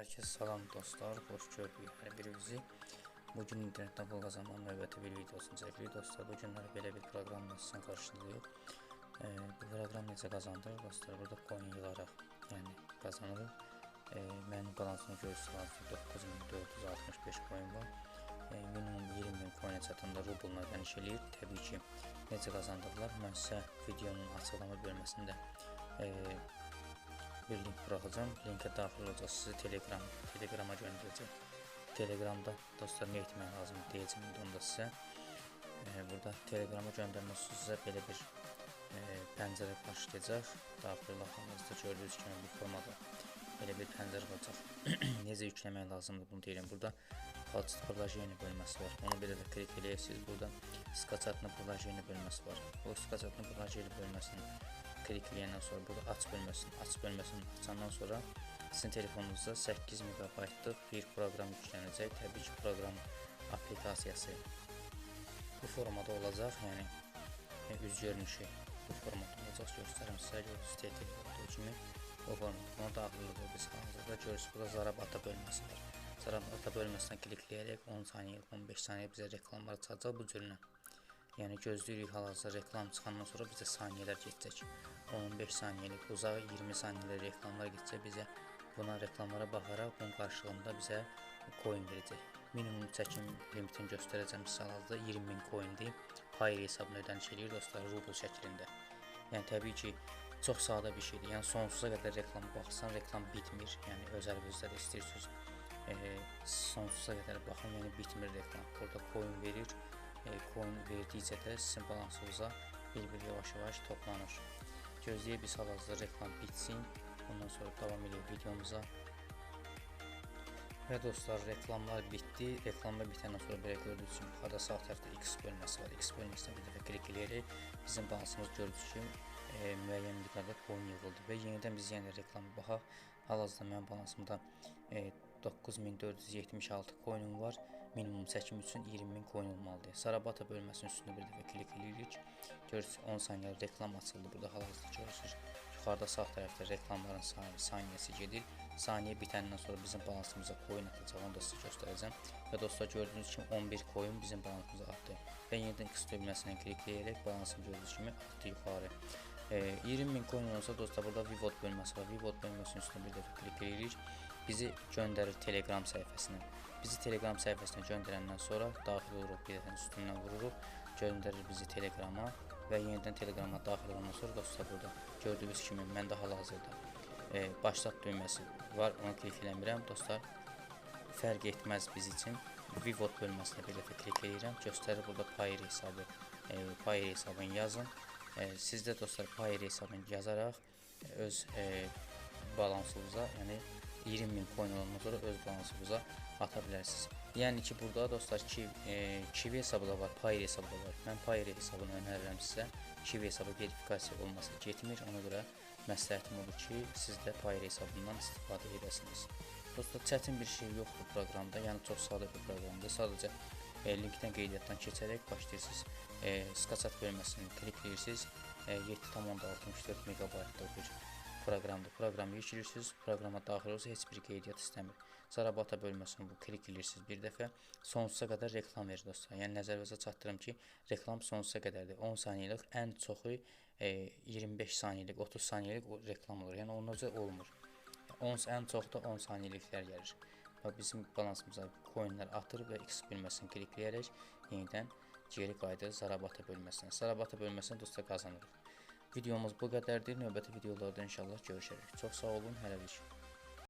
Herkese salam dostlar, hoş gördük hər birinizi. Bugün internetdən pul qazanmanın növbəti bir videosunu çəkirik dostlar. Bu günlər belə bir proqramla sizin qarşınızdayıq. E, bu proqram necə qazandır dostlar? Burada coin yığaraq, yəni qazanırıq. E, mənim balansımı görürsünüz, 9465 coin var. E, minimum 20 min coin çatanda rubluna ödəniş eləyir. Təbii ki, necə qazandırırlar? Mən sizə videonun açıqlama bölməsində e, bir link buraxacağam. Linkə daxil olacaq sizi Telegram, Telegrama göndərəcək. Telegramda dostlar nə etmək lazımdır deyəcəm indi onu da sizə. E, burada Telegrama göndərmək sizə belə bir e, pəncərə başlayacaq. Daxil olacaqınızda gördüyünüz kimi bu formada belə bir pəncərə olacaq. Necə yükləmək lazımdır bunu deyirəm. Burada Hacı Prolajeni bölməsi var. Onu belə də klik eləyirsiniz. Burada Skacatlı Prolajeni bölməsi var. O Skacatlı Prolajeni bölməsini klik eləyəndən sonra burada aç bölməsini, aç bölməsini açandan sonra sizin telefonunuzda 8 megabaytlıq bir proqram yüklənəcək. Təbii ki, proqram applikasiyası bu formada olacaq. Yəni e, üz görünüşü bu formada olacaq. Göstərim sizə göstərəcək olduğu kimi o formada. Ona daxil biz hazırda görürsünüz. Burada zarabata bölməsi var. Zarabata bölməsinə klikləyərək 10 saniyəlik, 15 saniyə bizə reklamlar çıxacaq bu cürünə. Yəni gözləyirik hal-hazırda reklam çıxandan sonra bizə saniyələr keçəcək. 15 saniyəlik, uzağı 20 saniyəlik reklamlar keçəcək bizə. Buna reklamlara baxaraq bunun qarşılığında bizə coin verəcək. Minimum çəkim limitini göstərəcəm sizə hal-hazırda 20 min coindir. Payer hesabına ödəniş eləyir dostlar rubl şəklində. Yəni təbii ki, çox sadə bir şeydir. Yəni sonsuza qədər reklam baxsan, reklam bitmir. Yəni öz əlinizdə də istəyirsiniz e, sonsuza qədər baxın, yəni bitmir reklam. Burada coin verir coin verdikcə də sizin balansınıza bir-bir yavaş-yavaş toplanır. Gözləyək biz hal-hazırda reklam bitsin. Ondan sonra davam edək videomuza. Və dostlar, reklamlar bitdi. Reklamlar bitəndən sonra belə gördüyünüz kimi yuxarıda sağ tərəfdə X bölməsi var. X bölməsinə bir dəfə klik eləyərək bizim balansımız gördüyünüz kimi e, müəyyən miqdarda coin yığıldı və yenidən biz yenə reklama baxaq. Hal-hazırda mənim balansımda e, 9476 coinum var. Minimum çəkim üçün 20000 coin olmalıdır. Sarabata bölməsinin üstündə bir dəfə klik eləyirik. Görürsüz 10 saniyə reklam açıldı. Burada hal-hazırda görürsüz. Yuxarıda sağ tərəfdə reklamların saniyəsi gedir. Saniyə bitəndən sonra bizim balansımıza coin atacaq. Onu da sizə göstərəcəm. Və dostlar gördüyünüz kimi 11 coin bizim balansımıza atdı. Və yenidən X düyməsindən klikləyərək balansını gördüyünüz kimi atdı yuxarı. E, 20 min coin olsa dostlar burada Vivot bölməsi var. Vivot bölməsinin üstünə bir dəfə klik eləyirik bizi göndərir Telegram səhifəsinə. Bizi Telegram səhifəsinə göndərəndən sonra daxil oluruq, bir dəfə üstündən vururuq, göndərir bizi Telegrama və yenidən Telegrama daxil olandan sonra dostlar burada gördüyünüz kimi məndə hal-hazırda e, başlat düyməsi var, ona klik eləmirəm. Dostlar, fərq etməz biz üçün. Vivot bölməsinə bir dəfə klik edirəm. Göstərir burada Payer hesabı, e, Payer hesabını yazın. E, siz də dostlar Payer hesabını yazaraq öz e, balansınıza, yəni 20 min coin olandan sonra öz balansınıza ata bilərsiniz. Yəni ki, burada dostlar ki, e, Kiwi hesabı da var, Payer hesabı da var. Mən Payer hesabını önərirəm sizə. Kiwi hesabı verifikasiya olmasa getmir. Ona görə məsləhətim odur ki, siz də Payer hesabından istifadə edəsiniz. Dostlar, çətin bir şey yoxdur proqramda. Yəni çox sadə bir proqramdır. Sadəcə e, linkdən qeydiyyatdan keçərək başlayırsınız. E, Skaçat bölməsini klikləyirsiniz. E, 7.64 megabaytlıq bir proqramdır. Proqramı yekilirsiniz, proqrama daxil olsa heç bir qeydiyyat istəmir. Zarabata bölməsinə bu klik edirsiniz bir dəfə. Sonsuza qədər reklam verir dostlar. Yəni nəzərinizə çatdırım ki, reklam sonsuza qədərdir. 10 saniyəlik, ən çoxu e, 25 saniyəlik, 30 saniyəlik reklam olur. Yəni onun özü olmur. 10 ən çox da 10 saniyəliklər gəlir. Və bizim balansımıza coinlər atır və X bölməsini klikləyərək yenidən geri qayıdır Zarabata bölməsinə. Zarabata bölməsində dostlar qazanırıq. Videomuz bu qədərdir. Növbəti videolarda inşallah görüşərik. Çox sağ olun, hələlik.